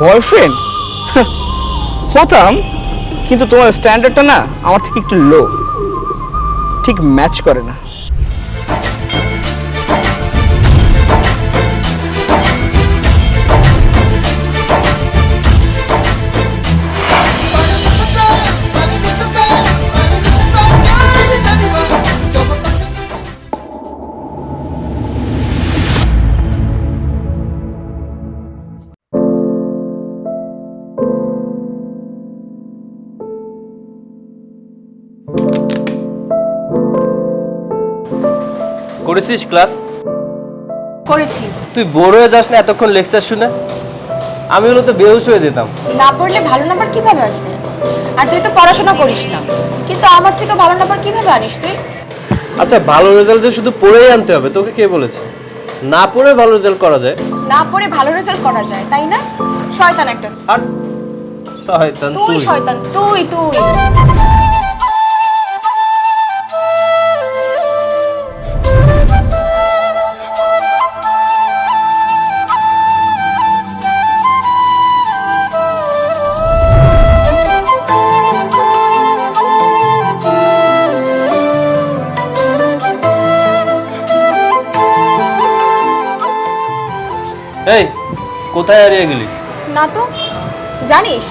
Boyfriend হতাম কিন্তু তোমার স্ট্যান্ডার্ডটা না আমার থেকে একটু লো ঠিক ম্যাচ করে না। করেছিস ক্লাস? করেছি। তুই বোর হয়ে যাস না এতক্ষণ লেকচার শুনে? আমি হলো তো বেহুশ হয়ে যেতাম। না পড়লে ভালো নাম্বার কীভাবে আসবে? আর তুই তো পড়াশোনা করিস না। কিন্তু আমার থেকে ভালো নাম্বার কীভাবে আনিস তুই? আচ্ছা ভালো রেজাল্ট যে শুধু পড়েই আনতে হবে তোকে কে বলেছে? না পড়ে ভালো রেজাল্ট করা যায়। না পড়ে ভালো রেজাল্ট করা যায় তাই না? শয়তান একটা। আর শয়তান তুই তুই। শয়তান তুই তুই। কোথায় হারিয়ে গেলি? না তো জানিস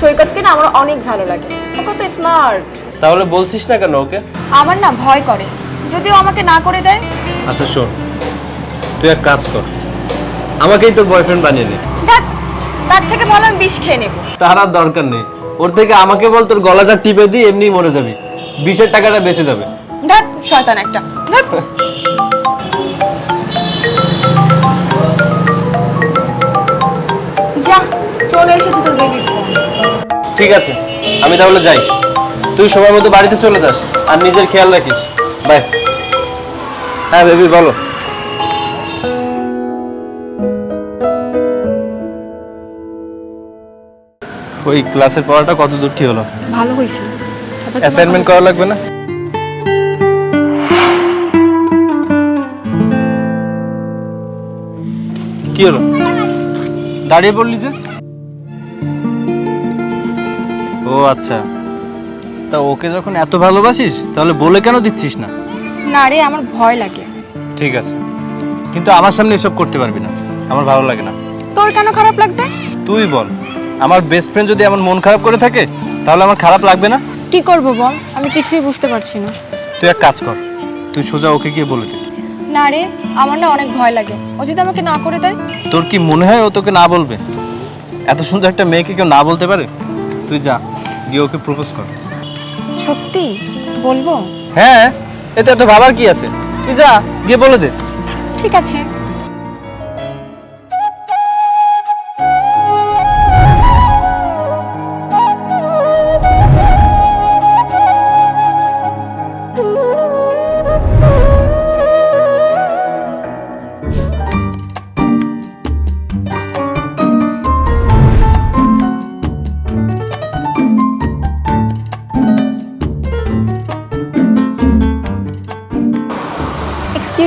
সৈকতকে না আমার অনেক ভালো লাগে। ও কত স্মার্ট তাহলে বলছিস না কেন ওকে? আমার না ভয় করে। যদিও আমাকে না করে দেয়। আচ্ছা শোন তুই এক কাজ কর। আমাকেই তোর বয়ফ্রেন্ড বানিয়ে নে। দেখ তার থেকে ভালো আমি বিষ খেয়ে নেব। তার আর দরকার নেই। ওর থেকে আমাকে বল তোর গলাটা টিপে দিয়ে এমনি মরে যাবি। বিশের টাকাটা বেঁচে যাবে। দেখ শয়তান একটা। দেখ চলে এসেছে তোর বেবির ফোন ঠিক আছে আমি তাহলে যাই। তুই সময় মতো বাড়িতে চলে যাস আর নিজের খেয়াল রাখিস। বাই। হ্যাঁ বেবি বলো। ওই ক্লাসের পড়াটা কত দূর কি হলো? ভালো হয়েছে। অ্যাসাইনমেন্ট করা লাগবে না? কি হলো? দাঁড়িয়ে পড়লি যে? ও আচ্ছা। তা ওকে যখন এত ভালোবাসিস তাহলে বলে কেন দিচ্ছিস না? না রে আমার ভয় লাগে। ঠিক আছে। কিন্তু আমার সামনে এসব করতে পারবি না। আমার ভালো লাগে না। তোর কেন খারাপ লাগবে? তুই বল। আমার বেস্ট ফ্রেন্ড যদি এমন মন খারাপ করে থাকে তাহলে আমার খারাপ লাগবে না? কি করব বল? আমি কিছুই বুঝতে পারছি না। তুই এক কাজ কর। তুই সোজা ওকে গিয়ে বলে দে। না রে আমার না অনেক ভয় লাগে। ও যদি আমাকে না করে দেয়? তোর কি মনে হয় ও তোকে না বলবে? এত সুন্দর একটা মেয়েকে কেউ না বলতে পারে? তুই যা। গিয়ে ওকে প্রপোজ কর। সত্যি? বলব? হ্যাঁ এতে এত ভাবার কি আছে? তুই যা গিয়ে বলে দে। ঠিক আছে।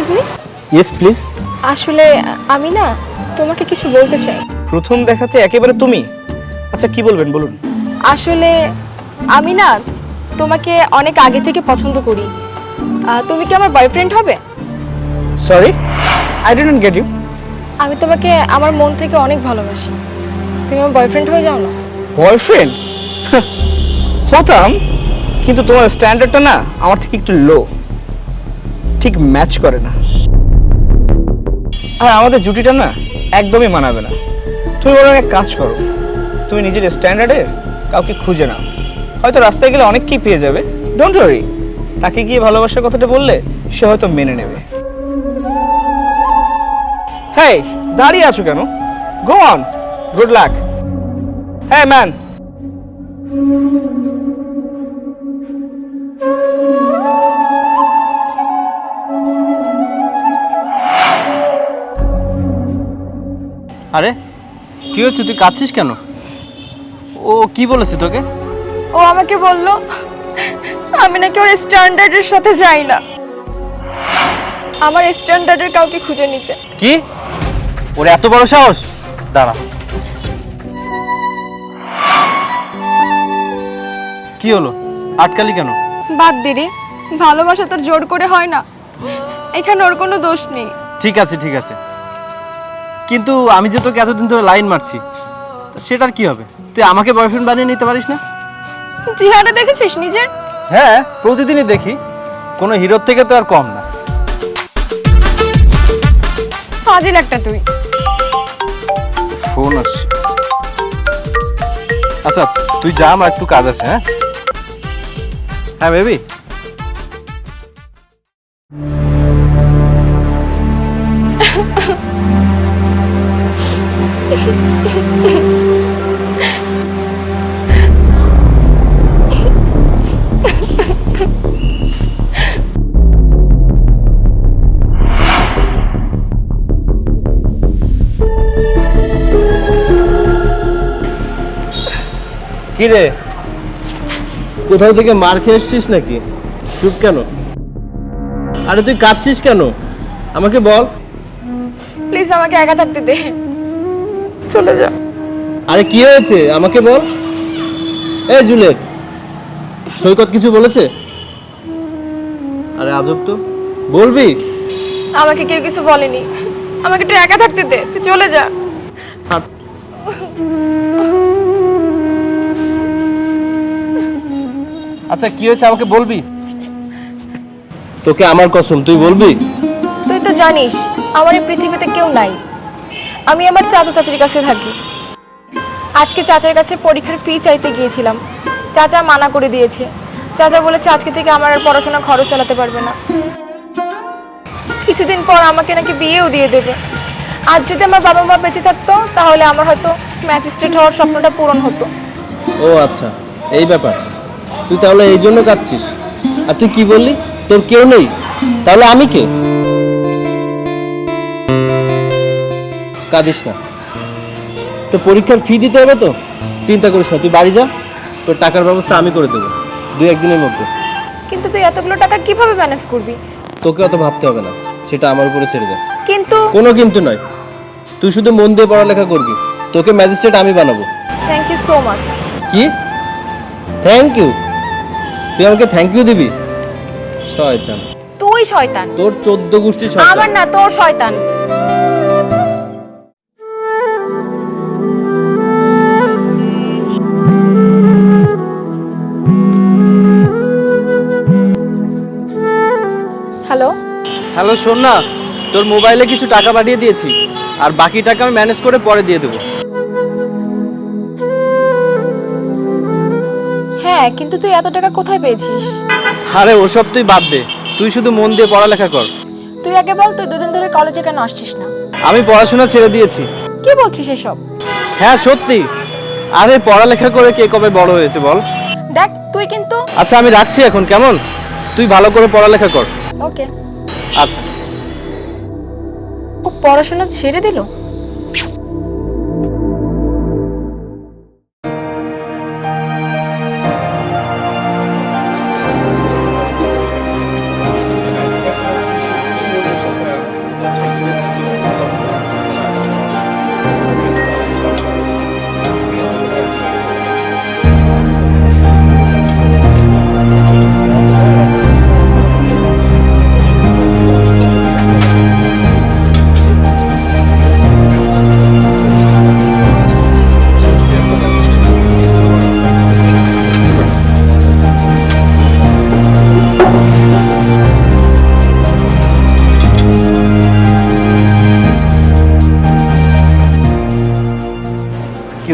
এক্সকিউজ মি ইয়েস প্লিজ আসলে আমি না তোমাকে কিছু বলতে চাই। প্রথম দেখাতে একেবারে তুমি। আচ্ছা কি বলবেন বলুন। আসলে আমি না তোমাকে অনেক আগে থেকে পছন্দ করি। তুমি কি আমার বয়ফ্রেন্ড হবে? Sorry I didn't get you আমি তোমাকে আমার মন থেকে অনেক ভালোবাসি। তুমি আমার বয়ফ্রেন্ড হয়ে যাও না। বয়ফ্রেন্ড হতাম কিন্তু তোমার স্ট্যান্ডার্ডটা না আমার থেকে একটু লো ঠিক ম্যাচ করে না। আর আমাদের জুটিটা না একদমই মানাবে না। তুমি বরং এক কাজ করো, তুমি নিজের স্ট্যান্ডার্ডে কাউকে খুঁজে নাও। হয়তো রাস্তায় গেলে অনেককেই পেয়ে যাবে। ডোন্ট ওয়ারি তাকে গিয়ে ভালোবাসার কথাটা বললে সে হয়তো মেনে নেবে। হ্যাঁ দাঁড়িয়ে আছো কেন? গো অন গুড লাক হ্যাঁ ম্যান আরে কি হচ্ছে তুই কাঁদছিস কেন? ও কি বলেছে তোকে? ও আমাকে বলল আমি নাকি ওর স্ট্যান্ডার্ডের সাথে যাই না। আমার স্ট্যান্ডার্ডের কাউকে খুঁজে নিতে। কি? ওর এত বড় সাহস? দাঁড়া। কি হলো? আটকালি কেন? বাদ দিরি ভালোবাসা তোর জোর করে হয় না। এখানে ওর কোনো দোষ নেই। ঠিক আছে ঠিক আছে। কিন্তু আমি যে তোকে এতদিন ধরে লাইন মারছি সেটার কি হবে? তুই আমাকে বয়ফ্রেন্ড বানিয়ে নিতে পারিস না? চেহারা দেখেছিস নিজের? হ্যাঁ প্রতিদিনই দেখি। কোনো হিরোর থেকে তো আর কম না। ফাজিল একটা তুই। ফোন আসছে আচ্ছা তুই যা আমার একটু কাজ আছে হ্যাঁ? হ্যাঁ বেবি? কি রে কোথাও থেকে মার খেয়ে এসছিস নাকি? চুপ কেন? আরে তুই কাঁদছিস কেন? আমাকে বল। প্লিজ আমাকে একা থাকতে দে। চলে যা। আরে কি হয়েছে? আমাকে বল। এ জুলেট সৈকত কিছু বলেছে? আরে আজব তো। বলবি? আমাকে কেউ কিছু বলেনি। আমাকে একটু একা থাকতে দে। তুই চলে যা। আচ্ছা কি হয়েছে আমাকে বলবি? তোকে আমার কসম তুই বলবি? তুই তো জানিস আমার এই পৃথিবীতে কেউ নাই। আমি আমার চাচা চাচির কাছে থাকি। আজকে চাচার কাছে পরীক্ষার ফি চাইতে গিয়েছিলাম। চাচা মানা করে দিয়েছে। চাচা বলেছে আজকে থেকে আমার আর পড়াশোনা খরচ চালাতে পারবে না। কিছুদিন পর আমাকে নাকি বিয়েও দিয়ে দেবে। আজ যদি আমার বাবা মা বেঁচে থাকতো তাহলে আমার হয়তো ম্যাজিস্ট্রেট হওয়ার স্বপ্নটা পূরণ হতো। ও আচ্ছা এই ব্যাপার। তুই তাহলে এই জন্য কাঁদছিস। আর তুই কি বললি? তোর কেউ নেই। তাহলে আমি কে? কাঁদিস না। তো পরীক্ষার ফি দিতে হবে তো? চিন্তা করিস না তুই বাড়ি যা। তোর টাকার ব্যবস্থা আমি করে দেবো দুই একদিনের মধ্যে। কিন্তু তুই এতগুলো টাকা কীভাবে ম্যানেজ করবি? তোকে অত ভাবতে হবে না সেটা আমার উপরে ছেড়ে দে। কিন্তু কোনো কিন্তু নয়। তুই শুধু মন দিয়ে পড়ালেখা করবি। তোকে ম্যাজিস্ট্রেট আমি বানাবো। থ্যাংক ইউ সো মাচ কি? থ্যাংক ইউ তুই আমাকে থ্যাংক ইউ দিবি? শয়তান। তুই শয়তান। তোর চোদ্দ গোষ্ঠী আমার শয়তান না তোর শয়তান। হ্যালো হ্যালো শোন না তোর মোবাইলে কিছু টাকা পাঠিয়ে দিয়েছি। আর বাকি টাকা আমি ম্যানেজ করে পরে দিয়ে দেবো। হ্যাঁ কিন্তু তুই এত টাকা কোথায় পেয়েছিস? আরে ওসব তুই বাদ দে। তুই শুধু মন দিয়ে পড়ালেখা কর। তুই আগে বল তুই দুদিন ধরে কলেজে কেন আসছিস না? আমি পড়াশোনা ছেড়ে দিয়েছি। কি বলছিস এসব? হ্যাঁ সত্যি। আরে পড়ালেখা করে কে কবে বড় হয়েছে বল? দেখ তুই কিন্তু আচ্ছা আমি রাখছি এখন কেমন? তুই ভালো করে পড়ালেখা কর। ওকে। আচ্ছা। ও পড়াশোনা ছেড়ে দিল?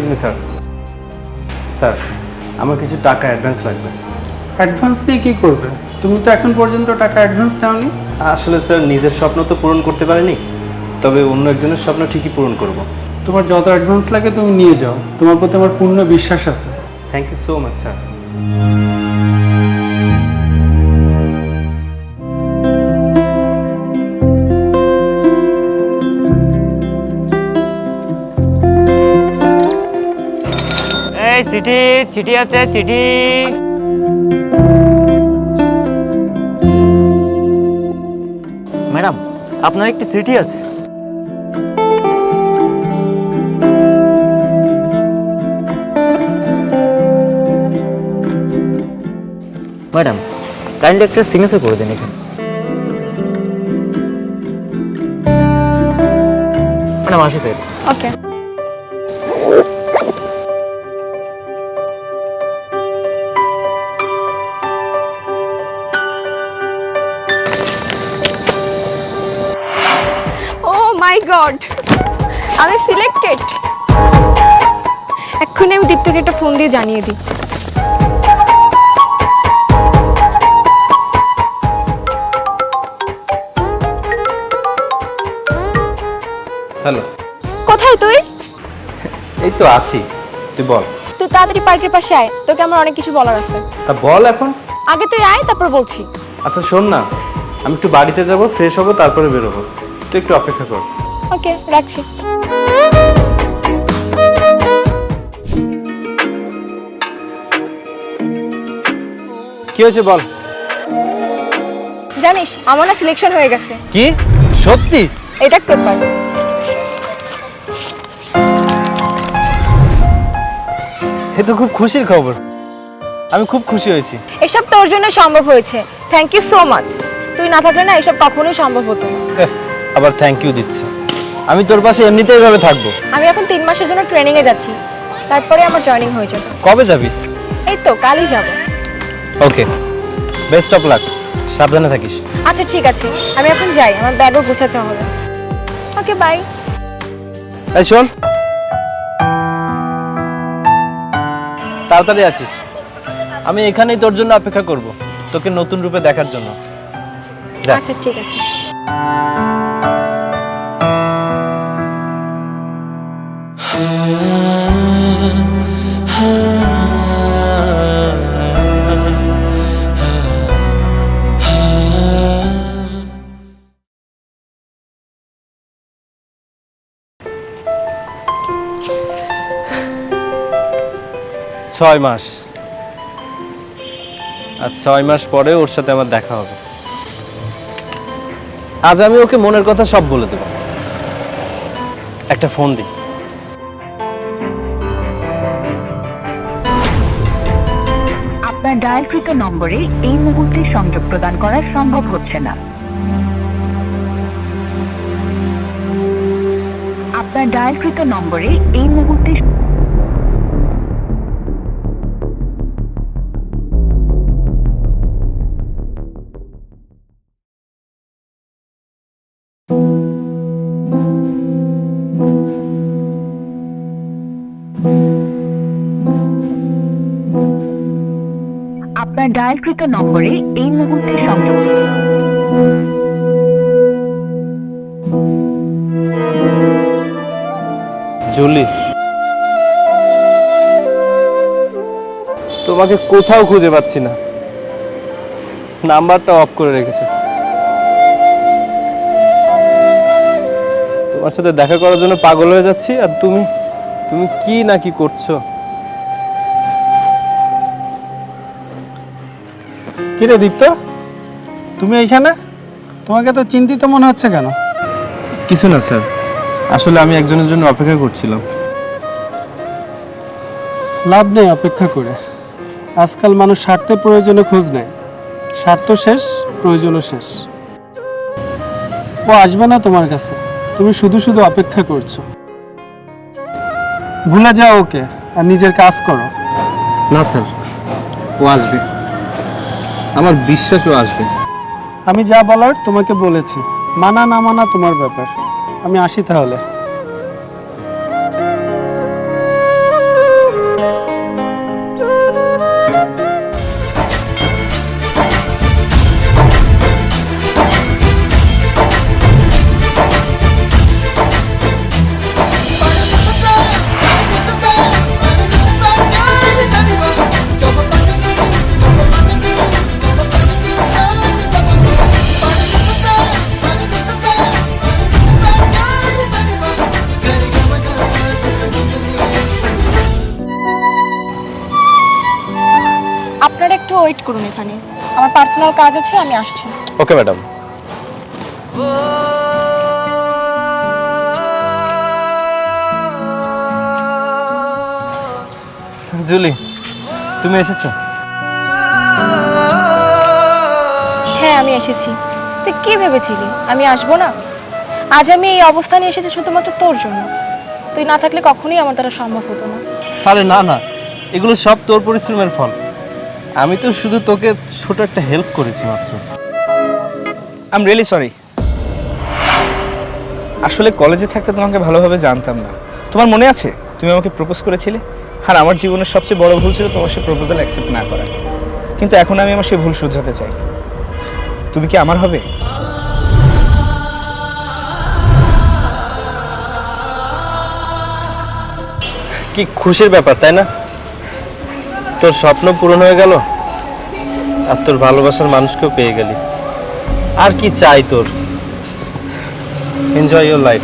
Me sir. স্যার আমার কিছু টাকা অ্যাডভান্স লাগবে। অ্যাডভান্স নিয়ে কী করবে? তুমি তো এখন পর্যন্ত টাকা অ্যাডভান্স নাওনি। আসলে স্যার নিজের স্বপ্ন তো পূরণ করতে পারিনি তবে অন্য একজনের স্বপ্ন ঠিকই পূরণ করব। তোমার যত অ্যাডভান্স লাগে তুমি নিয়ে যাও। তোমার প্রতি আমার পূর্ণ বিশ্বাস আছে। Thank you so much sir চিঠি চিঠি আছে, চিঠি। ম্যাডাম, আপনার একটি চিঠি আছে। ম্যাডাম, কাইন্ডলি একটা সিগনেচার করে দিন এখানে। ম্যাডাম, আসি ওকে। মাই গড আমি সিলেক্টেড এক্ষুনি আমি দীপ্তকে একটা ফোন দিয়ে জানিয়ে দিই। হ্যালো কোথায় তুই? এই তো আসি তুই বল। তুই তাড়াতাড়ি পার্কের পাশে আয়। তোকে আমার অনেক কিছু বলার আছে। তা বল এখন। আগে তুই আয় তারপর বলছি। আচ্ছা শোন না। আমি একটু বাড়িতে যাব ফ্রেশ হব তারপরে বেরোবো। তুই একটু অপেক্ষা কর। ওকে রাখছি। কি হয়েছে বল? জানিস আমার না সিলেকশন হয়ে গেছে। কি? সত্যি? এটা পেপার। এ তো খুব খুশির খবর। আমি খুব খুশি হয়েছি। এসব তোর জন্য সম্ভব হয়েছে। থ্যাংক ইউ সো মাচ তুই না থাকলে না এসব কখনোই সম্ভব হতো না। আবার থ্যাংক ইউ দিচ্ছে। আমি তোর পাশে এমনিতেই এইভাবে থাকব। আমি এখন তিন মাসের জন্য ট্রেনিংয়ে যাচ্ছি। তারপরে আমার জয়েনিং হয়ে যাবে। কবে যাবি? এই তো কালই যাব। ওকে বেস্ট অফ লাক সাবধানে থাকিস। আচ্ছা ঠিক আছে। আমি এখন যাই। আমার ব্যাগও গোছাতে হবে। ওকে বাই এই শোন। তাড়াতাড়ি আসিস। আমি এখানেই তোর জন্য অপেক্ষা করব। তোকে নতুন রূপে দেখার জন্য। আচ্ছা ঠিক আছে। ছয় মাস। আর ছয় মাস পরে ওর সাথে আমার দেখা হবে। আজ আমি ওকে মনের কথা সব বলে দেব। একটা ফোন দিই। ডায়ালকৃত নম্বরে এই মুহূর্তে সংযোগ প্রদান করা সম্ভব হচ্ছে না। আপনার ডায়ালকৃত নম্বরে এই মুহূর্তে ডায়ালকৃত নম্বরে এই মুহূর্তে সংযোগ জুলি, তোমাকে কোথাও খুঁজে পাচ্ছি না। নাম্বারটা অফ করে রেখেছো। তোমার সাথে দেখা করার জন্য পাগল হয়ে যাচ্ছি, আর তুমি তুমি কি না কি করছ? কিরে দীপ্ত? তুমি এইখানে? তোমাকে তো চিন্তিত মনে হচ্ছে কেন? কিছু না স্যার। আসলে আমি একজনের জন্য অপেক্ষা করছিলাম। লাভ নেই অপেক্ষা করে। আজকাল মানুষ স্বার্থে প্রয়োজনে খোঁজ নেয়। স্বার্থ শেষ প্রয়োজনও শেষ। ও আসবে না তোমার কাছে। তুমি শুধু শুধু অপেক্ষা করছ। ভুলে যাও ওকে আর নিজের কাজ করো। না স্যার। ও আসবে। আমার বিশ্বাসও আসবে। আমি যা বলার তোমাকে বলেছি, মানা না মানা তোমার ব্যাপার। আমি আসি তাহলে। ওয়েট করুন এখানে। আমার পার্সোনাল কাজ আছে আমি আসছি। ওকে ম্যাডাম জুলি তুমি এসেছ? আমি এসেছি। তুই কি ভেবেছিলি? আমি আসব না? আজ আমি এই অবস্থানে এসেছি শুধুমাত্র তোর জন্য। তুই না থাকলে কখনোই আমার দ্বারা সম্ভব হতো না। আরে না না। এগুলো সব তোর পরিশ্রমের ফল। আমি তো শুধু তোকে ছোট একটা হেল্প করেছি মাত্র। আই এম রিয়েলি সরি আসলে কলেজে থাকতে তোমাকে ভালোভাবে জানতাম না। তোমার মনে আছে? তুমি আমাকে প্রপোজ করেছিলে? আর আমার জীবনের সবচেয়ে বড় ভুল ছিল তোমার সে প্রপোজাল অ্যাকসেপ্ট না করা। কিন্তু এখন আমি আমার সেই ভুল শুধরাতে চাই। তুমি কি আমার হবে? কি খুশির ব্যাপার তাই না? তোর স্বপ্ন পূরণ হয়ে গেল? আর তোর ভালোবাসার মানুষকেও পেয়ে গেলি। আর কি চাই তোর? এনজয় ইউর লাইফ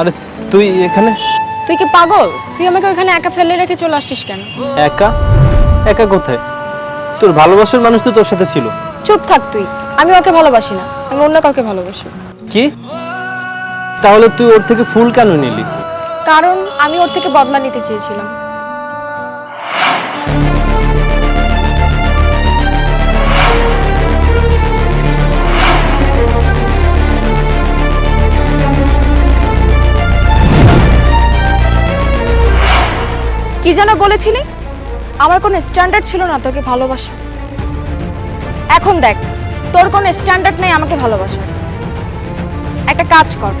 আরে তুই এখানে? তুই কি পাগল? তুই আমাকে ওখানে একা ফেলে রেখে চলে আসছিস কেন? একা? একা কোথায়? তোর ভালোবাসার মানুষ তো তোর সাথে ছিল। চুপ থাক তুই। আমি ওকে ভালোবাসি না। আমি অন্য কাউকে ভালোবাসি। কি? তাহলে তুই ওর থেকে ফুল কেন নিলি? কারণ আমি ওর থেকে বদলা নিতে চেয়েছিলাম। কি যেন বলেছিলি? আমার কোনো স্ট্যান্ডার্ড ছিল না তোকে ভালোবাসা। এখন দেখ, তোর কোনো স্ট্যান্ডার্ড নেই আমাকে ভালোবাসা একটা কাজ কর,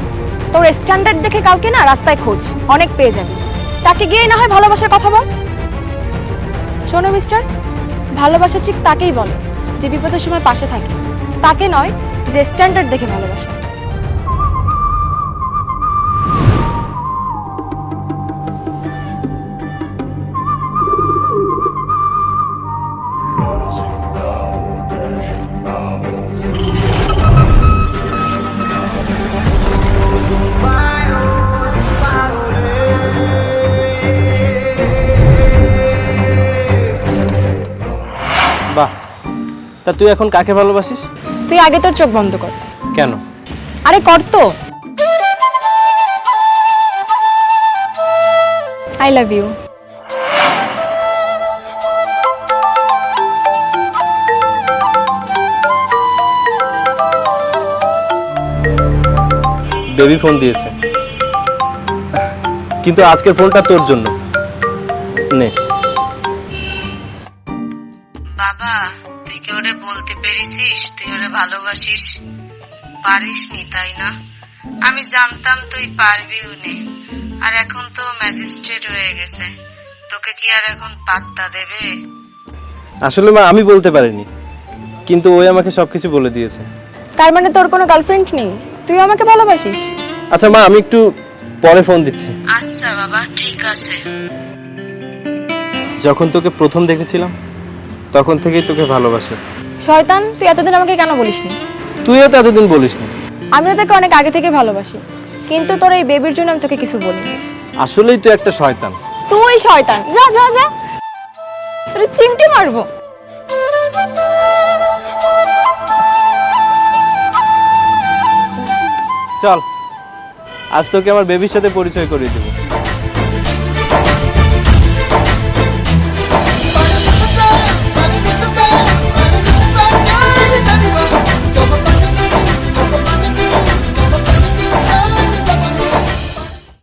তোর স্ট্যান্ডার্ড দেখে কাউকে না রাস্তায় খোঁজ, অনেক পেয়ে যাবি। তাকে গিয়ে না হয় ভালোবাসার কথা বল। শোনো মিস্টার ভালোবাসা ঠিক তাকেই বলে যে বিপদের সময় পাশে থাকে। তাকে নয়, যে স্ট্যান্ডার্ড দেখে ভালোবাসা। তা তুই এখন কাকে ভালোবাসিস? তুই আগে তোর চোখ বন্ধ কর। কেন? আরে কর তো। I love you baby phone দিয়েছে। কিন্তু আজকের ফোনটা তোর জন্য। নে। ওরে বলতে পেরেছিস তুই ওরে ভালোবাসিস? পারিস নি তাই না? আমি জানতাম তুই পারবিও নে আর এখন তো ম্যাজিস্ট্রেট হয়ে গেছে। তোকে কি আর এখন পাত্তা দেবে? আসলে মা আমি বলতে পারিনি। কিন্তু ওই আমাকে সবকিছু বলে দিয়েছে। তার মানে তোর কোনো গার্লফ্রেন্ড নেই? তুই আমাকে ভালোবাসিস? আচ্ছা মা আমি একটু পরে ফোন দিচ্ছি। আচ্ছা বাবা ঠিক আছে। যখন তোকে প্রথম দেখেছিলাম তখন থেকেই তোকে ভালোবাসি। শয়তান তুই এতদিন আমাকে কেন বলিসনি? তুইও তো এতদিন বলিসনি। আমিও তোকে অনেক আগে থেকে ভালোবাসি কিন্তু তোর এই বেবির জন্য আমি তোকে কিছু বলিনি। আসলেই তুই একটা শয়তান। তুই শয়তান। যা যা যা। তোর চিমটি মারবো। চল আজ তোকে আমার বেবির সাথে পরিচয় করিয়ে দেবো।